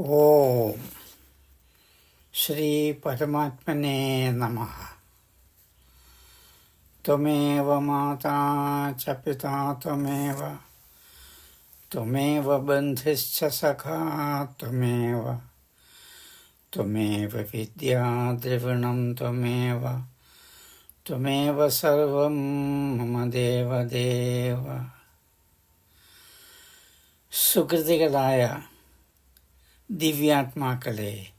ओम श्री परमात्मने नमः। तमेव माता च पिता तमेव तमेव बन्धिश्च सखा तमेव तमेव विद्या द्रिवणं तमेव तमेव सर्वं मम देवदेव। सुकृतिकलाय ദിവ്യാത്മാക്കളെ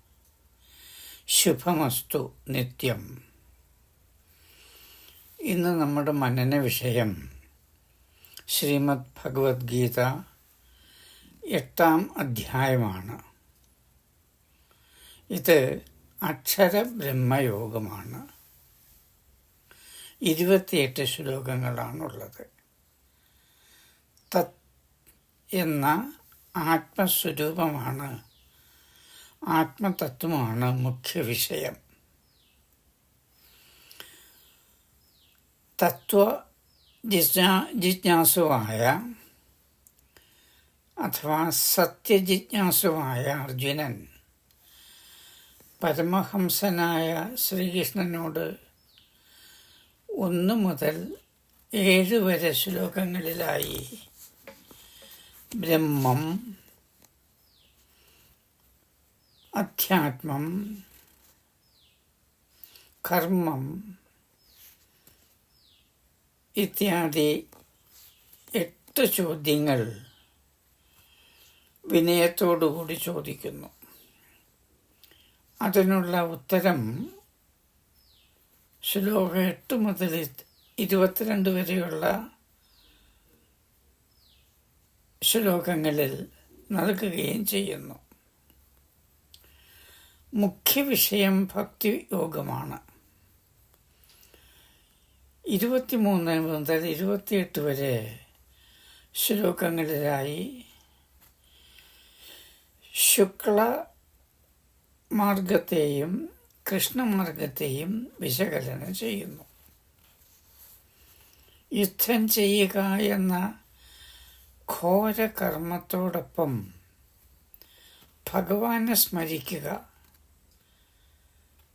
ശുഭമസ്തു നിത്യം ഇന്ന് നമ്മുടെ മനന വിഷയം ശ്രീമദ് ഭഗവത്ഗീത എട്ടാം അധ്യായമാണ്. ഇത് അക്ഷരബ്രഹ്മയോഗമാണ്. ഇരുപത്തിയെട്ട് ശ്ലോകങ്ങളാണുള്ളത്. തത് എന്ന ആത്മസ്വരൂപമാണ് ആത്മതത്വമാണ് മുഖ്യ വിഷയം തത്വ ജിജ്ഞാ ജിജ്ഞാസുവായ അഥവാ സത്യജിജ്ഞാസുവായ അർജുനൻ പരമഹംസനായ ശ്രീകൃഷ്ണനോട് ഒന്ന് മുതൽ ഏഴ് വരെ ശ്ലോകങ്ങളിലായി ബ്രഹ്മം അധ്യാത്മം കർമ്മം ഇത്യാദി എട്ട് ചോദ്യങ്ങൾ വിനയത്തോടുകൂടി ചോദിക്കുന്നു. അതിനുള്ള ഉത്തരം ശ്ലോക എട്ട് മുതൽ ഇരുപത്തിരണ്ട് വരെയുള്ള ശ്ലോകങ്ങളിൽ നൽകുകയും ചെയ്യുന്നു. മുഖ്യ വിഷയം ഭക്തി യോഗമാണ്. ഇരുപത്തിമൂന്ന് മുതൽ ഇരുപത്തിയെട്ട് വരെ ശ്ലോകങ്ങളിലായി ശുക്ല മാർഗത്തെയും കൃഷ്ണമാർഗത്തെയും വിശകലനം ചെയ്യുന്നു. യുദ്ധം ചെയ്യുക എന്ന ഘോരകർമ്മത്തോടൊപ്പം ഭഗവാനെ സ്മരിക്കുക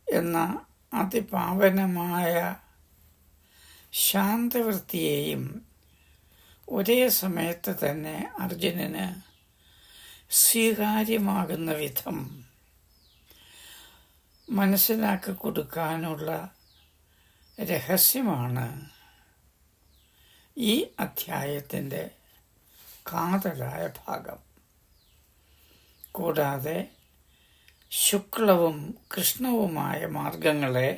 എന്ന അതിപാവനമായ ശാന്തവൃത്തിയെയും ഒരേ സമയത്ത് തന്നെ അർജുനന് സ്വീകാര്യമാകുന്ന വിധം മനസ്സിലാക്കി കൊടുക്കാനുള്ള രഹസ്യമാണ് ഈ അധ്യായത്തിന്റെ കാതലായ ഭാഗം. കൂടാതെ ശുക്ലവും കൃഷ്ണവുമായ മാർഗങ്ങളെ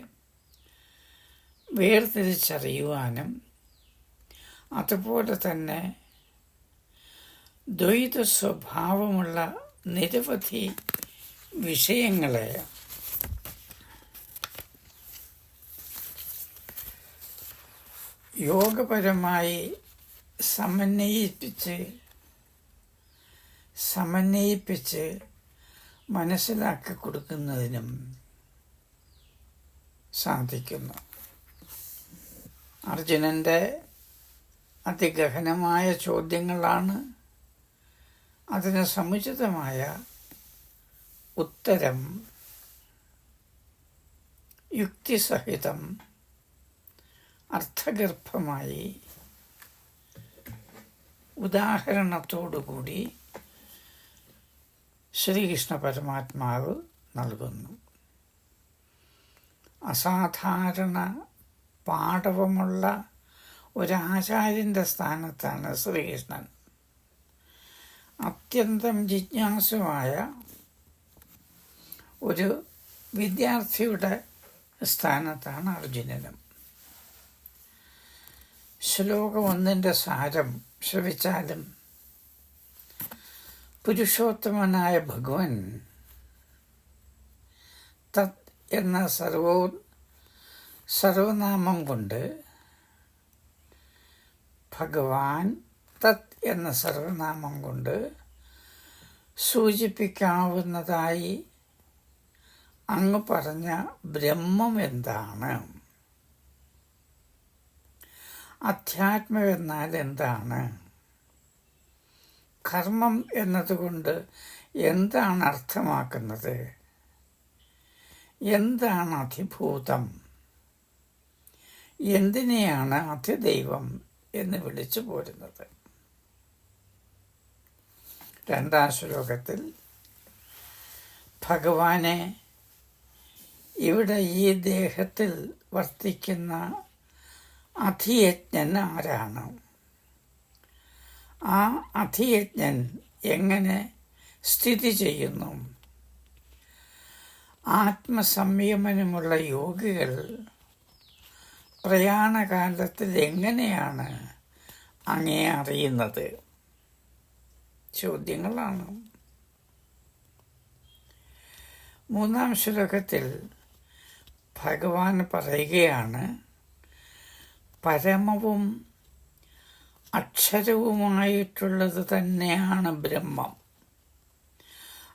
വേർതിരിച്ചറിയുവാനും അതുപോലെ തന്നെ ദ്വൈത സ്വഭാവമുള്ള നിരവധി വിഷയങ്ങളെ യോഗപരമായി സമന്വയിപ്പിച്ച് സമന്വയിപ്പിച്ച് മനസ്സിലാക്കി കൊടുക്കുന്നതിനും സാധിക്കുന്നു. അർജുനന്റെ അതിഗഹനമായ ചോദ്യങ്ങളാണ് അതിന് സമുചിതമായ ഉത്തരം യുക്തിസഹിതം അർത്ഥഗർഭമായി ഉദാഹരണത്തോടുകൂടി ശ്രീകൃഷ്ണ പരമാത്മാവ് നൽകുന്നു. അസാധാരണ പാടവമുള്ള ഒരാചാര്യന്റെ സ്ഥാനത്താണ് ശ്രീകൃഷ്ണൻ. അത്യന്തം ജിജ്ഞാസുവായ ഒരു വിദ്യാർത്ഥിയുടെ സ്ഥാനത്താണ് അർജുനനും. ശ്ലോകം ഒന്നിന്റെ സാരം ശ്രവിച്ചാലും പുരുഷോത്തമനായ ഭഗവൻ തത് എന്ന സർവോ സർവനാമം കൊണ്ട് ഭഗവാൻ തത് എന്ന സർവനാമം കൊണ്ട് സൂചിപ്പിക്കാവുന്നതായി അങ്ങ് പറഞ്ഞ ബ്രഹ്മം എന്താണ്? അധ്യാത്മം എന്നാൽ എന്താണ്? കർമ്മം എന്നതുകൊണ്ട് എന്താണ് അർത്ഥമാക്കുന്നത്? എന്താണ് അധിഭൂതം? എന്തിനെയാണ് അധിദൈവം എന്ന് വിളിച്ചു പോരുന്നത്? രണ്ടാം ശ്ലോകത്തിൽ ഭഗവാനെ ഇവിടെ ഈ ദേഹത്തിൽ വർത്തിക്കുന്ന അധിയജ്ഞൻ ആരാണ്? ആ അധിയജ്ഞൻ എങ്ങനെ സ്ഥിതി ചെയ്യുന്നു? ആത്മസംയമനമുള്ള യോഗികൾ പ്രയാണകാലത്തിൽ എങ്ങനെയാണ് അങ്ങേ അറിയുന്നത്? ചോദ്യങ്ങളാണ്. മൂന്നാം ശ്ലോകത്തിൽ ഭഗവാൻ പറയുകയാണ് പരമവും അക്ഷരവുമായിട്ടുള്ളത് തന്നെയാണ് ബ്രഹ്മം.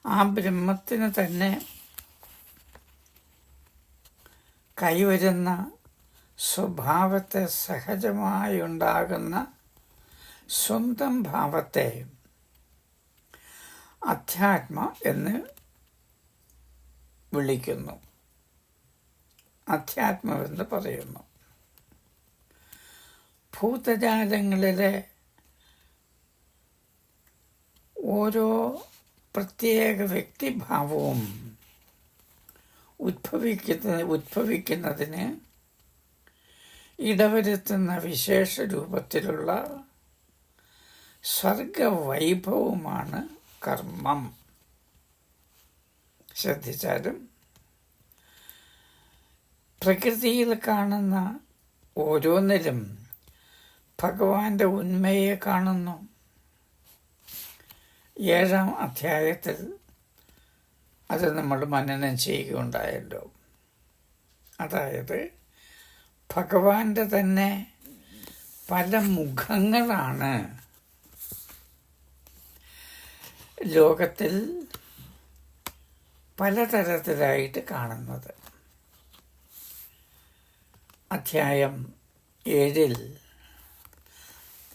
ആ ബ്രഹ്മത്തിന് തന്നെ കൈവരുന്ന സ്വഭാവത്തെ സഹജമായി ഉണ്ടാകുന്ന സ്വന്തം ഭാവത്തെ അധ്യാത്മ എന്ന് വിളിക്കുന്നു. അധ്യാത്മമെന്ന് പറയുന്നു. ഭൂതജാലങ്ങളിലെ ഓരോ പ്രത്യേക വ്യക്തിഭാവവും ഉദ്ഭവിക്കുന്ന ഉദ്ഭവിക്കുന്നതിന് ഇടവരുത്തുന്ന വിശേഷ രൂപത്തിലുള്ള സ്വർഗവൈഭവുമാണ് കർമ്മം. ശ്രദ്ധിച്ചാലും പ്രകൃതിയിൽ കാണുന്ന ഓരോന്നിലും ഭഗവാന്റെ ഉന്മയെ കാണുന്നു. ഏഴാം അധ്യായത്തിൽ അത് നമ്മൾ മനനം ചെയ്യുകയുണ്ടായല്ലോ. അതായത് ഭഗവാന്റെ തന്നെ പല മുഖങ്ങളാണ് ലോകത്തിൽ പലതരത്തിലായിട്ട് കാണുന്നത്. അധ്യായം ഏഴിൽ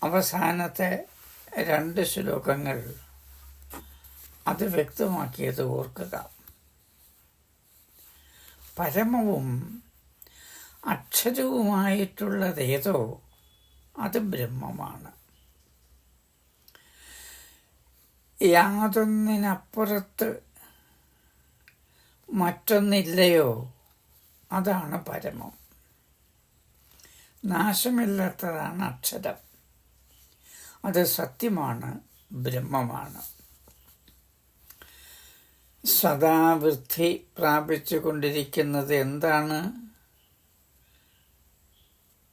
അവസാനത്തെ രണ്ട് ശ്ലോകങ്ങൾ അത് വ്യക്തമാക്കിയത് ഓർക്കുക. പരമവും അക്ഷരവുമായിട്ടുള്ളതേതോ അത് ബ്രഹ്മമാണ്. യാതൊന്നിനപ്പുറത്ത് മറ്റൊന്നില്ലയോ അതാണ് പരമം. നാശമില്ലാത്തതാണ് അക്ഷരം. അത് സത്യമാണ് ബ്രഹ്മമാണ്. സദാ വൃദ്ധി പ്രാപിച്ചു കൊണ്ടിരിക്കുന്നത് എന്താണ്?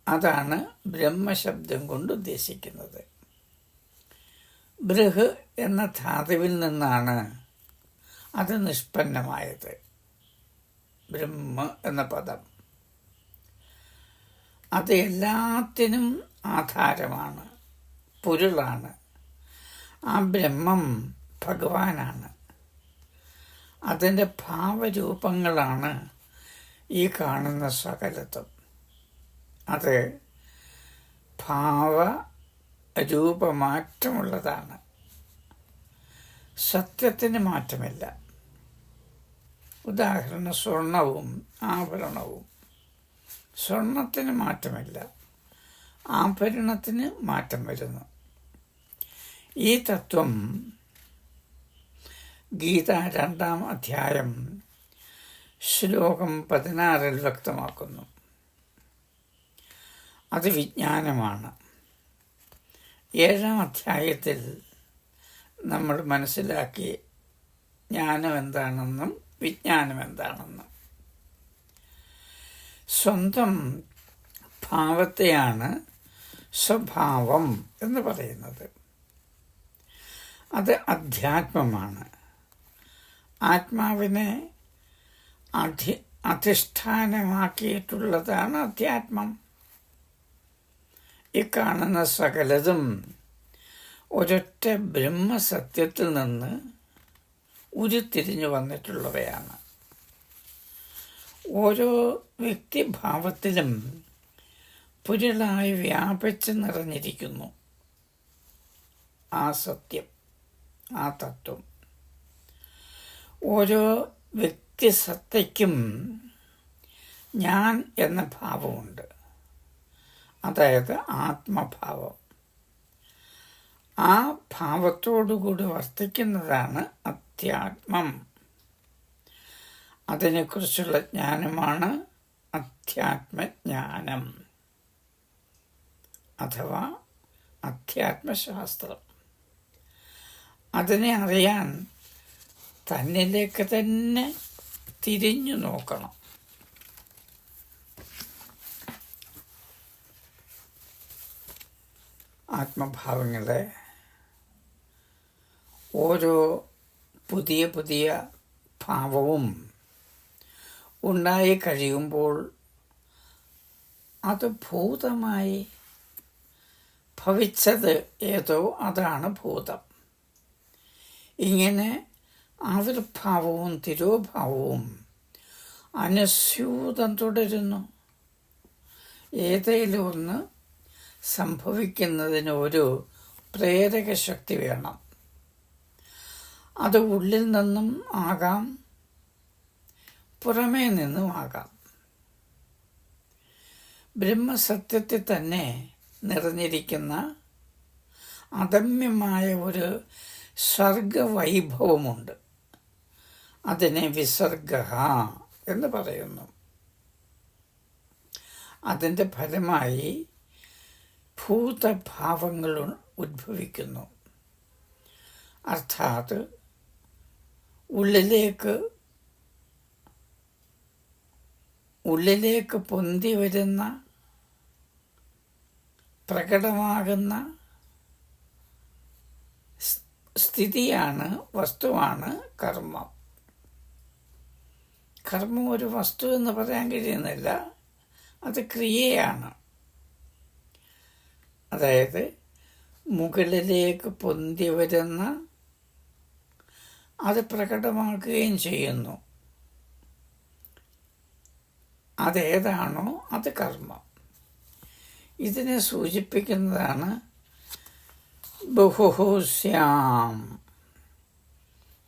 അതാണ് ബ്രഹ്മശബ്ദം കൊണ്ട് ഉദ്ദേശിക്കുന്നത്. ബൃഹ് എന്ന ധാതുവിൽ നിന്നാണ് അത് നിഷ്പന്നമായത്. ബ്രഹ്മ എന്ന പദം. അത് എല്ലാത്തിനും ആധാരമാണ്. പൊരുളാണ്. ആ ബ്രഹ്മം ഭഗവാനാണ്. അതിന്റെ ഭാവരൂപങ്ങളാണ് ഈ കാണുന്ന സകലത്വം അത് ഭാവ രൂപമാറ്റമുള്ളതാണ്. സത്യത്തിന് മാറ്റമില്ല. ഉദാഹരണം സ്വർണവും ആഭരണവും. സ്വർണത്തിന് മാറ്റമില്ല. ആഭരണത്തിന് മാറ്റം വരുന്നു. ഈ തത്വം ഗീത രണ്ടാം അധ്യായം ശ്ലോകം പതിനാറിൽ വ്യക്തമാക്കുന്നു. അത് വിജ്ഞാനമാണ്. ഏഴാം അധ്യായത്തിൽ നമ്മൾ മനസ്സിലാക്കി ജ്ഞാനം എന്താണെന്നും വിജ്ഞാനം എന്താണെന്നും. സ്വന്തം ഭാവത്തെയാണ് സ്വഭാവം എന്ന് പറയുന്നത്. അത് അധ്യാത്മമാണ്. ആത്മാവിനെ അധി അധിഷ്ഠാനമാക്കിയിട്ടുള്ളതാണ് അധ്യാത്മം. ഈ കാണുന്ന സകലതും ഒരൊറ്റ ബ്രഹ്മസത്യത്തിൽ നിന്ന് ഉരുത്തിരിഞ്ഞു വന്നിട്ടുള്ളവയാണ്. ഓരോ വ്യക്തിഭാവത്തിലും പുരളായി വ്യാപിച്ച് നിറഞ്ഞിരിക്കുന്നു ആ സത്യം. ആ തത്വം. ഓരോ വ്യക്തിസത്തയ്ക്കും ഞാൻ എന്ന ഭാവമുണ്ട്. അതായത് ആത്മഭാവം. ആ ഭാവത്തോടുകൂടി വർത്തിക്കുന്നതാണ് അധ്യാത്മം അതിനെക്കുറിച്ചുള്ള ജ്ഞാനമാണ് അധ്യാത്മജ്ഞാനം അഥവാ അധ്യാത്മശാസ്ത്രം അതിനെ അറിയാൻ തന്നിലേക്ക് തന്നെ തിരിഞ്ഞു നോക്കണം. ആത്മഭാവങ്ങളെ ഓരോ പുതിയ പുതിയ ഭാവവും ഉണ്ടായി കഴിയുമ്പോൾ അത് ഭൂതമായി ഭവിച്ചത് ഏതോ അതാണ് ഭൂതം. ഇങ്ങനെ ആവിർഭാവവും തിരോഭാവവും അനുസ്യൂതം തുടരുന്നു. ഏതെങ്കിലും ഒന്ന് സംഭവിക്കുന്നതിന് ഒരു പ്രേരക ശക്തി വേണം. അത് ഉള്ളിൽ നിന്നും ആകാം പുറമേ നിന്നും ആകാം. ബ്രഹ്മസത്യത്തിൽ തന്നെ നിറഞ്ഞിരിക്കുന്ന അദമ്യമായ ഒരു സർഗവൈഭവമുണ്ട് അതിനെ വിസർഗ എന്ന് പറയുന്നു. അതിന്റെ ഫലമായി ഭൂതഭാവങ്ങൾ ഉദ്ഭവിക്കുന്നു അർത്ഥാത് ഉള്ളിലേക്ക് ഉള്ളിലേക്ക് പൊന്തി വരുന്ന പ്രകടമാകുന്ന സ്ഥിതിയാണ് വസ്തുവാണ് കർമ്മം. കർമ്മം ഒരു വസ്തു എന്ന് പറയാൻ കഴിയുന്നില്ല അത് ക്രിയയാണ്. അതായത് മുകളിലേക്ക് പൊന്തി വരുന്ന അത് പ്രകടമാക്കുകയും ചെയ്യുന്നു. അതേതാണോ അത് കർമ്മം. ഇതിനെ സൂചിപ്പിക്കുന്നതാണ് ബഹുഹുസ്യാം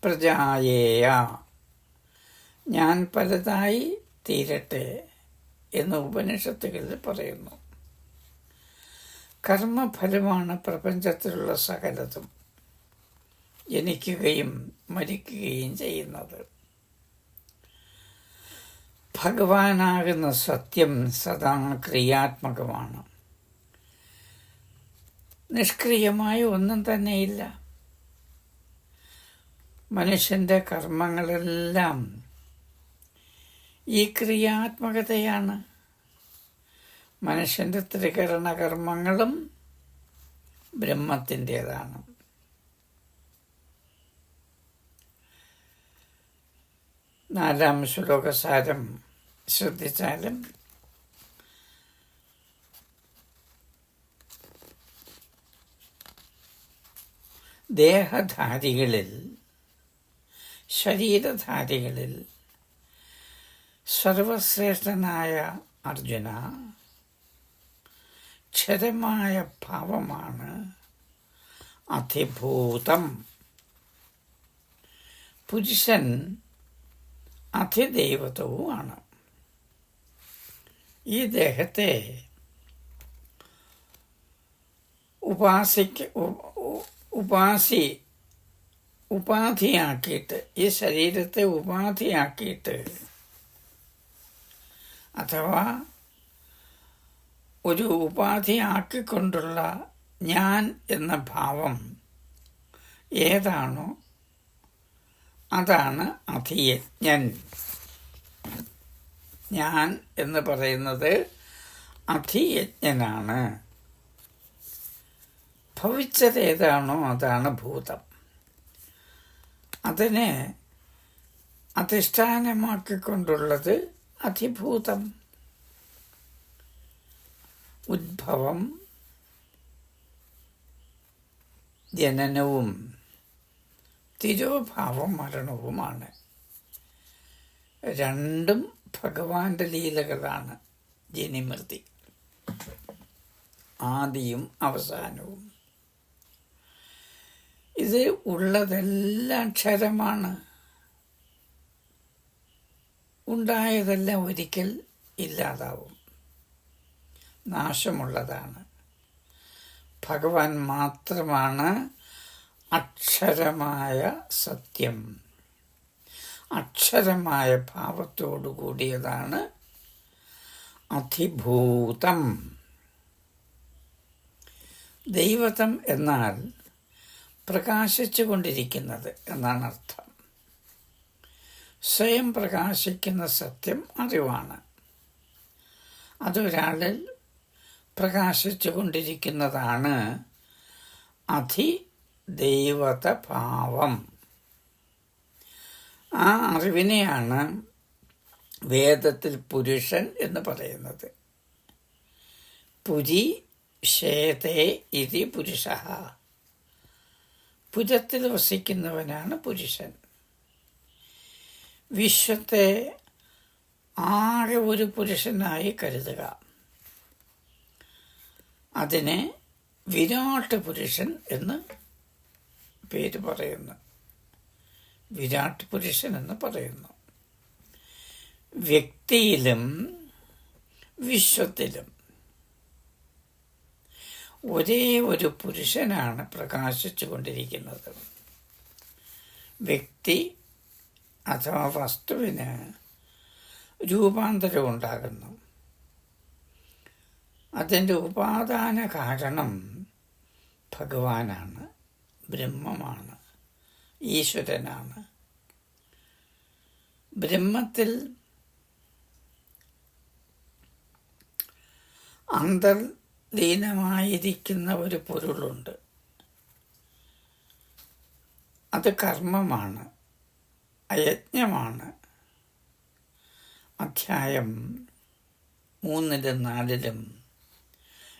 പ്രജായേയ. ഞാൻ പലതായി തീരട്ടെ എന്ന് ഉപനിഷത്തുകളിൽ പറയുന്നു. കർമ്മഫലമാണ് പ്രപഞ്ചത്തിലുള്ള സകലതും ജനിക്കുകയും മരിക്കുകയും ചെയ്യുന്നത്. ഭഗവാനാകുന്ന സത്യം സദാ ക്രിയാത്മകമാണ്. നിഷ്ക്രിയമായ ഒന്നും തന്നെയില്ല മനുഷ്യന്റെ കർമ്മങ്ങളെല്ലാം ഈ ക്രിയാത്മകതയാണ്. മനുഷ്യന്റെ ത്രികരണ കർമ്മങ്ങളും ബ്രഹ്മത്തിന്റെതാണ് നാലാം ശ്ലോകസാരം ശ്രദ്ധിച്ചാലും ദേഹധാരികളിൽ ശരീരധാരികളിൽ സർവശ്രേഷ്ഠനായ അർജുന ക്ഷരമായ ഭാവമാണ് അധിഭൂതം. പുരുഷൻ അധിദൈവതവുമാണ് ഈ ദേഹത്തെ ഉപാസിക്ക് ഉപാസി ഉപാധിയാക്കിയിട്ട് ഈ ശരീരത്തെ ഉപാധിയാക്കിയിട്ട് അഥവാ ഒരു ഉപാധിയാക്കിക്കൊണ്ടുള്ള ഞാൻ എന്ന ഭാവം ഏതാണോ അതാണ് അധിയജ്ഞൻ. ഞാൻ എന്ന് പറയുന്നത് അധിയജ്ഞനാണ്. ഭവിച്ചത് ഏതാണോ അതാണ് ഭൂതം. അതിനെ അധിഷ്ഠാനമാക്കിക്കൊണ്ടുള്ളത് അധിഭൂതം ഉദ്ഭവം ജനനവും തിരോഭാവം മരണവുമാണ്. രണ്ടും ഭഗവാന്റെ ലീലകളാണ് ജനിമൃതി. ആദിയും അവസാനവും. ഇത് ഉള്ളതെല്ലാം ക്ഷരമാണ്. ഉണ്ടായതെല്ലാം ഒരിക്കൽ ഇല്ലാതാവും. നാശമുള്ളതാണ്. ഭഗവാൻ മാത്രമാണ് അക്ഷരമായ സത്യം. അക്ഷരമായ ഭാവത്തോടു കൂടിയതാണ് അധിഭൂതം. ദൈവതം എന്നാൽ പ്രകാശിച്ചു കൊണ്ടിരിക്കുന്നത് എന്നാണ് അർത്ഥം സ്വയം പ്രകാശിക്കുന്ന സത്യം അറിവാണ്. അതൊരാളിൽ പ്രകാശിച്ചു കൊണ്ടിരിക്കുന്നതാണ് അധിദൈവത ഭാവം ആ അറിവിനെയാണ് വേദത്തിൽ പുരുഷൻ എന്ന് പറയുന്നത്. പുരി ശേതേ ഇതി പുരുഷ. പുരത്തിൽ വസിക്കുന്നവനാണ് പുരുഷൻ. വിശ്വത്തെ ആകെ ഒരു പുരുഷനായി കരുതുക. അതിനെ വിരാട്ട് പുരുഷൻ എന്ന് പേര് പറയുന്നു. വിരാട്ട് പുരുഷൻ എന്ന് പറയുന്നു. വ്യക്തിയിലും വിശ്വത്തിലും ഒരേ ഒരു പുരുഷനാണ് പ്രകാശിച്ചു കൊണ്ടിരിക്കുന്നത് വ്യക്തി അഥവാ വസ്തുവിന് രൂപാന്തരം ഉണ്ടാകുന്നു. അതിന്റെ ഉപാദാന കാരണം ഭഗവാനാണ് ബ്രഹ്മമാണ് ഈശ്വരനാണ്. ബ്രഹ്മത്തിൽ അന്തർലീനമായിരിക്കുന്ന ഒരു പൊരുളുണ്ട്. അത് കർമ്മമാണ് അയജ്ഞമാണ്. അധ്യായം മൂന്നിലും നാലിലും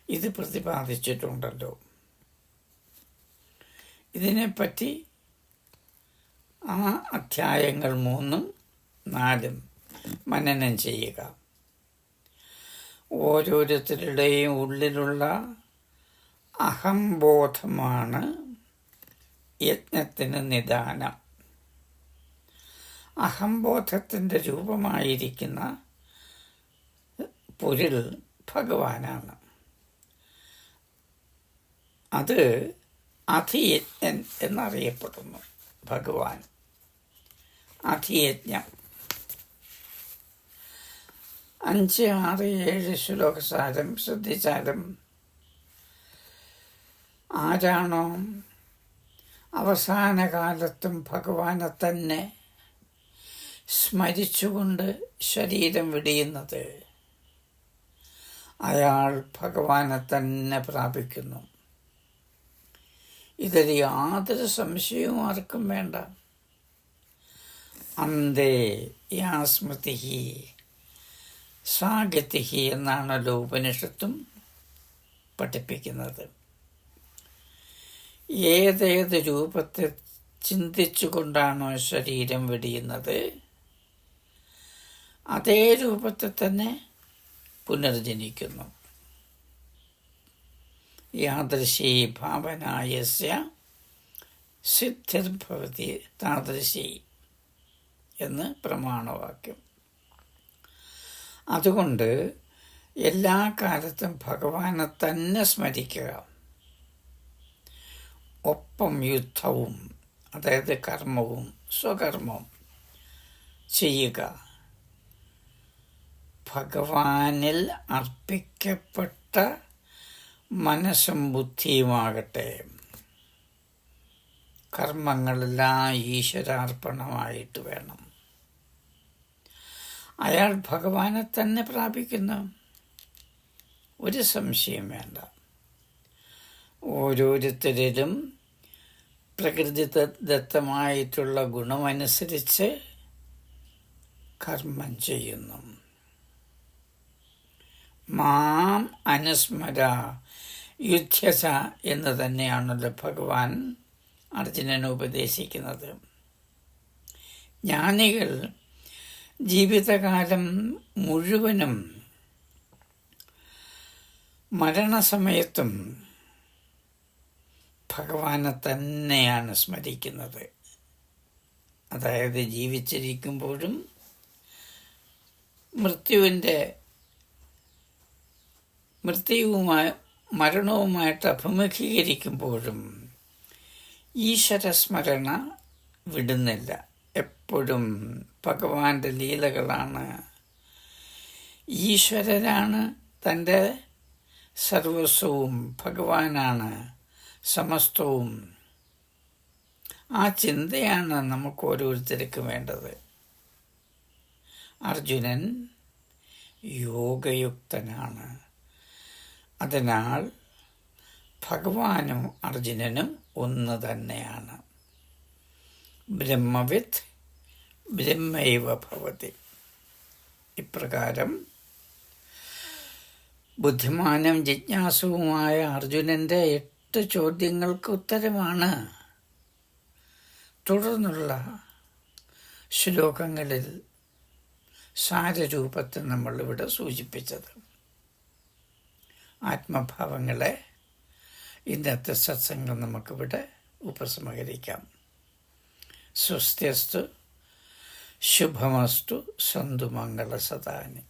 ഇത് പ്രതിപാദിച്ചിട്ടുണ്ടല്ലോ. ഇതിനെപ്പറ്റി ആ അധ്യായങ്ങൾ മൂന്നും നാലും മനനം ചെയ്യുക. ഓരോരുത്തരുടെയും ഉള്ളിലുള്ള അഹംബോധമാണ് യജ്ഞത്തിന് നിദാനം. അഹംബോധത്തിന്റെ രൂപമായിരിക്കുന്ന പൊരുൾ ഭഗവാനാണ്. അത് അധിയജ്ഞൻ എന്നറിയപ്പെടുന്നു ഭഗവാൻ. അധിയജ്ഞം അഞ്ച് ആറ് ഏഴ് ശ്ലോകസാരം ശ്രദ്ധിച്ചാലും ആരാണോ അവസാന കാലത്തും ഭഗവാനെ തന്നെ സ്മരിച്ചുകൊണ്ട് ശരീരം വിടിയുന്നത് അയാൾ ഭഗവാനെ തന്നെ പ്രാപിക്കുന്നു. ഇതിൽ യാതൊരു സംശയവും ആർക്കും വേണ്ട. അന്തേ യാ സ്മൃതി സാഗതി എന്നാണല്ലോ ഉപനിഷത്തും പഠിപ്പിക്കുന്നത്. ഏതേത് രൂപത്തെ ചിന്തിച്ചുകൊണ്ടാണോ ശരീരം വെടിയുന്നത്? അതേ രൂപത്തെ തന്നെ പുനർജനിക്കുന്നു. യാദൃശീ ഭാവനായസ്യ സിദ്ധിർഭവതി താദൃശി എന്ന് പ്രമാണവാക്യം. അതുകൊണ്ട് എല്ലാ കാലത്തും ഭഗവാനെ തന്നെ സ്മരിക്കുക. ഒപ്പം യുദ്ധവും അതായത് കർമ്മവും സ്വകർമ്മവും ചെയ്യുക. ഭഗവാനിൽ അർപ്പിക്കപ്പെട്ട മനസ്സും ബുദ്ധിയുമാകട്ടെ. കർമ്മങ്ങളെല്ലാം ഈശ്വരാർപ്പണമായിട്ട് വേണം. അയാൾ ഭഗവാനെ തന്നെ പ്രാപിക്കുന്നു. ഒരു സംശയം വേണ്ട. ഓരോരുത്തരിലും പ്രകൃതി ദത്തമായിട്ടുള്ള ഗുണമനുസരിച്ച് കർമ്മം ചെയ്യുന്നു. മാം അനുസ്മര യുദ്ധസ എന്ന് തന്നെയാണല്ലോ ഭഗവാൻ അർജുനന് ഉപദേശിക്കുന്നത്. ജ്ഞാനികൾ ജീവിതകാലം മുഴുവനും മരണസമയത്തും ഭഗവാനെ തന്നെയാണ് സ്മരിക്കുന്നത്. അതായത് ജീവിച്ചിരിക്കുമ്പോഴും മൃത്യുവിന്റെ മൃത്യുവുമായി മരണവുമായിട്ട് അഭിമുഖീകരിക്കുമ്പോഴും ഈശ്വരസ്മരണ വിടുന്നില്ല. എപ്പോഴും ഭഗവാന്റെ ലീലകളാണ്. ഈശ്വരനാണ് തന്റെ സർവസ്വവും ഭഗവാനാണ് സമസ്തവും. ആ ചിന്തയാണ് നമുക്ക് ഓരോരുത്തർക്കും വേണ്ടത്. അർജുനൻ യോഗയുക്തനാണ്. അതിനാൽ ഭഗവാനും അർജുനനും ഒന്ന് തന്നെയാണ്. ബ്രഹ്മവിത്ത് ബ്രഹ്മൈവ ഭവതി. ഇപ്രകാരം ബുദ്ധിമാനും ജിജ്ഞാസുവുമായ അർജുനന്റെ എട്ട് ചോദ്യങ്ങൾക്ക് ഉത്തരമാണ്. തുടർന്നുള്ള ശ്ലോകങ്ങളിൽ സാരരൂപത്തിൽ നമ്മളിവിടെ സൂചിപ്പിച്ചത്. ആത്മഭാവങ്ങളെ ഇന്നത്തെ സത്സംഗം നമുക്കിവിടെ ഉപസംഹരിക്കാം. സ്വസ്ത്യസ്തു శుభమస్తు సందు మంగళ సదాని.